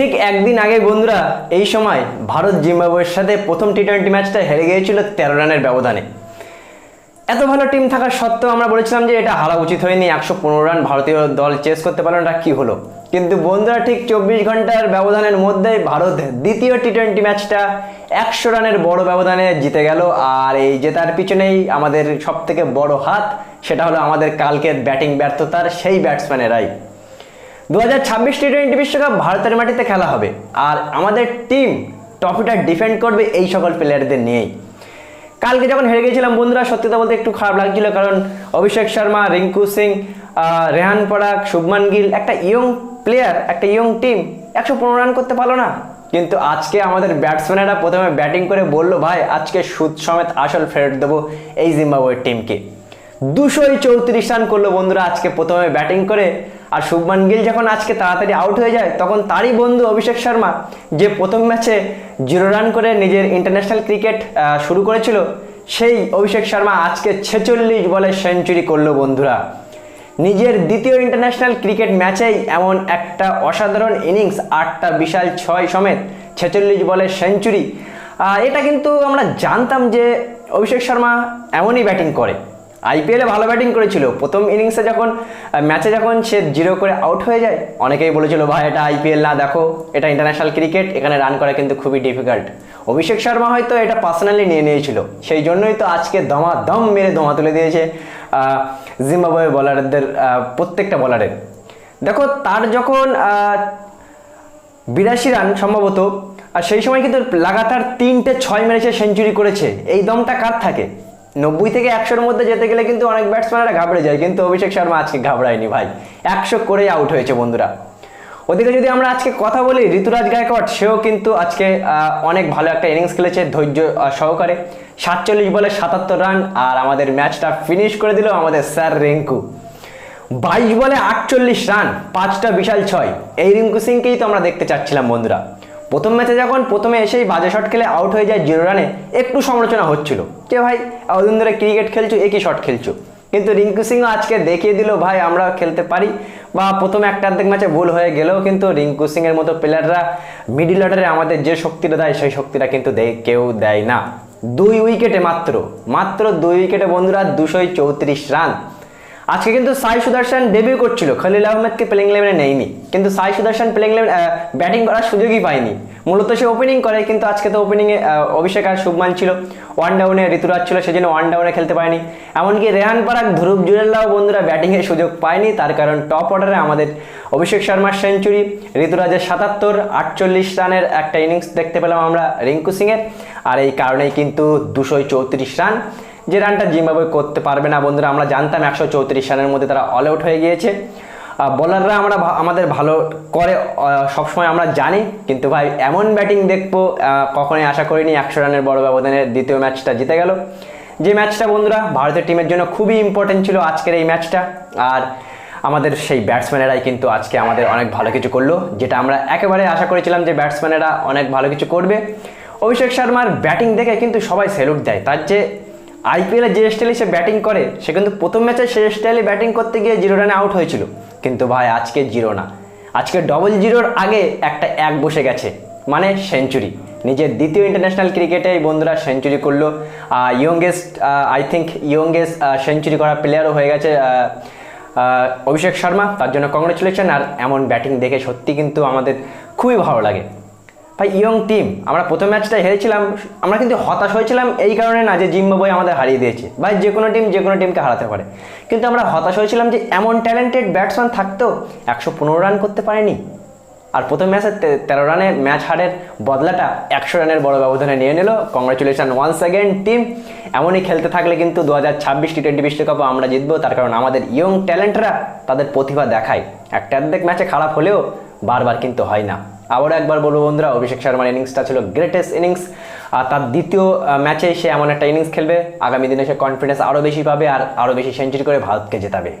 ঠিক একদিন আগে বন্ধুরা, এই সময় ভারত জিম্বাবুয়ের সাথে প্রথম টি টোয়েন্টি ম্যাচটা হেরে গিয়েছিল তেরো রানের ব্যবধানে। এত ভালো টিম থাকা সত্ত্বেও আমরা বলেছিলাম যে এটা হারা উচিত হয়নি, একশো পনেরো রান ভারতীয় দল চেস করতে পারল না কি হলো? কিন্তু বন্ধুরা, ঠিক চব্বিশ ঘণ্টার ব্যবধানের মধ্যেই ভারত দ্বিতীয় টি টোয়েন্টি ম্যাচটা একশো রানের বড় ব্যবধানে জিতে গেল। আর এই জেতার পিছনেই আমাদের সব থেকে বড় হাত, সেটা হলো আমাদের কালকের ব্যাটিং ব্যর্থতার সেই ব্যাটসম্যানেরাই দু হাজার ছাব্বিশ টি টোয়েন্টি বিশ্বকাপ ভারতের মাটিতে খেলা হবে। আর আমাদের টিম ট্রফিটা ডিফেন্ড করবে এই সকল প্লেয়ারদের নিয়েই। কালকে যখন হেরে গেছিলাম বন্ধুরা, সত্যি কথা বলতে একটু খারাপ লাগছিল কারণ অভিষেক শর্মা, রিঙ্কু সিং রেহান পরাগ, শুভমান গিল, একটা ইয়ং প্লেয়ার, একটা ইয়ং টিম, একশো পনেরো রান করতে পারল না। কিন্তু আজকে আমাদের ব্যাটসম্যানেরা প্রথমে ব্যাটিং করে বলল, ভাই, আজকে সুদ সমেত আসল ফেরত দেবো এই জিম্বাবুয়ের টিমকে। দুশোই চৌত্রিশ রান করল বন্ধুরা আজকে প্রথমে ব্যাটিং করে। আর শুভমান গিল যখন আজকে তাড়াতাড়ি আউট হয়ে যায়, তখন তারই বন্ধু অভিষেক শর্মা, যে প্রথম ম্যাচে জিরো রান করে নিজের ইন্টারন্যাশনাল ক্রিকেট শুরু করেছিল, সেই অভিষেক শর্মা আজকে ছেচল্লিশ বলে সেঞ্চুরি করল বন্ধুরা। নিজের দ্বিতীয় ইন্টারন্যাশনাল ক্রিকেট ম্যাচেই এমন একটা অসাধারণ ইনিংস আটটা বিশাল ছয় সমেত ছেচল্লিশ বলে সেঞ্চুরি এটা কিন্তু আমরা জানতাম যে অভিষেক শর্মা এমনই ব্যাটিং করে। আইপিএলে ভালো ব্যাটিং করেছিল। প্রথম ইনিংসে যখন ম্যাচে যখন সে জিরো করে আউট হয়ে যায়, অনেকেই বলেছিল, ভাই, এটা আইপিএল না, দেখো, এটা ইন্টারন্যাশনাল ক্রিকেট এখানে রান করা কিন্তু খুবই ডিফিকাল্ট অভিষেক শর্মা হয়তো এটা পার্সোনালি নিয়ে নিয়েছিল। সেই জন্যই তো আজকে দমা দম মেরে দমা তুলে দিয়েছে জিম্বাবুয়ে বলারদের প্রত্যেকটা বলারের দেখো, তার যখন বিরাশি রান সম্ভবত, আর সেই সময় কিন্তু লাগাতার তিনটে ছয় মেরেছে সেঞ্চুরি করেছে। এই দমটা কার থাকে? নব্বই থেকে একশোর মধ্যে যেতে গেলে কিন্তু অনেক ব্যাটসম্যানরা ঘাবড়ে যায়, কিন্তু অভিষেক শর্মা আজকে ঘাবড়ায়নি ভাই। একশো করেই আউট হয়েছে বন্ধুরা। ওদিকে যদি আমরা আজকে কথা বলি, ঋতুরাজ গায়কোয়াড়, সেও কিন্তু আজকে অনেক ভালো একটা ইনিংস খেলেছে ধৈর্য সহকারে। সাতচল্লিশ বলে সাতাত্তর রান, আর আমাদের ম্যাচটা ফিনিশ করে দিল আমাদের স্যার রিঙ্কু। বাইশ বলে আটচল্লিশ রান, পাঁচটা বিশাল ছয়। এই রিঙ্কু সিংকেই তো আমরা দেখতে চাচ্ছিলাম বন্ধুরা। প্রথম ম্যাচে যখন প্রথমে এসেই বাজে শট খেলে আউট হয়ে যায় জিরো রানে একটু সমালোচনা হচ্ছিল। যে ভাই, এতদিন ধরে ক্রিকেট খেলছো একই শট খেলছো? কিন্তু রিঙ্কু সিংও আজকে দেখিয়ে দিল, ভাই, আমরা খেলতে পারি। বা প্রথমে একটা অর্ধেক ম্যাচে ভুল হয়ে গেলেও কিন্তু রিঙ্কু সিং এর মতো প্লেয়াররা মিডিল অর্ডারে আমাদের যে শক্তিটা দেয়, সেই শক্তিটা কিন্তু কেউ দেয় না। দুই উইকেটে মাত্র মাত্র দুই উইকেটে বন্ধুরা দুশোই চৌত্রিশ রান আজকে কিন্তু সাই সুদর্শন ডেবিউ করছিল। খলিল আহমেদকে প্লেইং ইলেভেনে নেয়নি। কিন্তু সাই সুদর্শন প্লেইং ইলেভেন ব্যাটিং করার সুযোগই পায়নি। মূলত সে ওপেনিং করে, কিন্তু আজকে তো ওপেনিংয়ে অভিষেক আর শুভমান ছিল। ওয়ান ডাউনে ঋতুরাজ ছিল, সেজন্য ওয়ান ডাউনে খেলতে পারেনি। এমনকি রেহান পারাক, ধ্রুব জুরেল্লাও বন্ধুরা ব্যাটিংয়ের সুযোগ পায়নি। তার কারণ টপ অর্ডারে আমাদের অভিষেক শর্মার সেঞ্চুরি ঋতুরাজের সাতাত্তর, আটচল্লিশ রানের একটা ইনিংস দেখতে পেলাম আমরা রিঙ্কু সিংয়ের। আর এই কারণেই কিন্তু দুশোই চৌত্রিশ রান। যে রানটা জিম্বাবুয়ে করতে পারবে না, বন্ধুরা, আমরা জানতাম একশো চৌত্রিশ রানের মধ্যে তারা অল আউট হয়ে গিয়েছে। বোলাররা আমরা আমাদের ভালো করে সবসময় আমরা জানি, কিন্তু ভাই, এমন ব্যাটিং দেখব কখনোই আশা করিনি একশো রানের বড় ব্যবধানে দ্বিতীয় ম্যাচটা জিতে গেল। যে ম্যাচটা বন্ধুরা, ভারতের টিমের জন্য খুবই ইম্পর্টেন্ট ছিল আজকের এই ম্যাচটা আর আমাদের সেই ব্যাটসম্যানেরাই কিন্তু আজকে আমাদের অনেক ভালো কিছু করল, যেটা আমরা একেবারে আশা করেছিলাম যে ব্যাটসম্যানেরা অনেক ভালো কিছু করবে। অভিষেক শর্মার ব্যাটিং দেখে কিন্তু সবাই স্যালুট দেয়, তার যে আইপিএলে যে স্টাইলে সে ব্যাটিং করে, সে কিন্তু প্রথম ম্যাচে সে স্টাইলে ব্যাটিং করতে গিয়ে জিরো রানে আউট হয়েছিল। কিন্তু ভাই, আজকে জিরো না। আজকে ডবল জিরোর আগে একটা এক বসে গেছে মানে সেঞ্চুরি নিজের দ্বিতীয় ইন্টারন্যাশনাল ক্রিকেটে এই বন্ধুরা সেঞ্চুরি করল। Youngest I think youngest century করা প্লেয়ারও হয়ে গেছে অভিষেক শর্মা। তার জন্য কংগ্রেচুলেশন আর এমন ব্যাটিং দেখে সত্যি কিন্তু আমাদের খুবই ভালো লাগে। ভাই, ইয়ং টিম, আমরা প্রথম ম্যাচটা হেরেছিলাম, আমরা কিন্তু হতাশ হয়েছিলাম এই কারণে না যে জিম্বাবুয়ে আমাদের হারিয়ে দিয়েছে। ভাই, যে কোনো টিম, যে কোনো টিমকে হারাতে পারে। কিন্তু আমরা হতাশ হয়েছিলাম যে এমন ট্যালেন্টেড ব্যাটসম্যান থাকতেও একশো পনেরো রান করতে পারেনি। আর প্রথম ম্যাচে তেরো রানে ম্যাচ হারের বদলাটা একশো রানের বড় ব্যবধানে নিয়ে নিল। কংগ্রেচুলেশন ওয়ান্স সেকেন্ড টিম এমনই খেলতে থাকলে কিন্তু দু হাজার ছাব্বিশ টি টোয়েন্টি বিশ্বকাপও আমরা জিতবো। তার কারণ আমাদের ইয়ং ট্যালেন্টরা তাদের প্রতিভা দেখায়। একটা অর্ধেক ম্যাচে খারাপ হলেও বারবার কিন্তু হয় না। আবারও একবার বলব বন্ধুরা, অভিষেক শর্মার ইনিংসটা ছিল গ্রেটেস্ট ইনিংস আর তার দ্বিতীয় ম্যাচে সে এমন একটা ইনিংস খেলবে, আগামী দিনে সে কনফিডেন্স আরও বেশি পাবে আর আরও বেশি সেঞ্চুরি করে ভারতকে জেতাবে।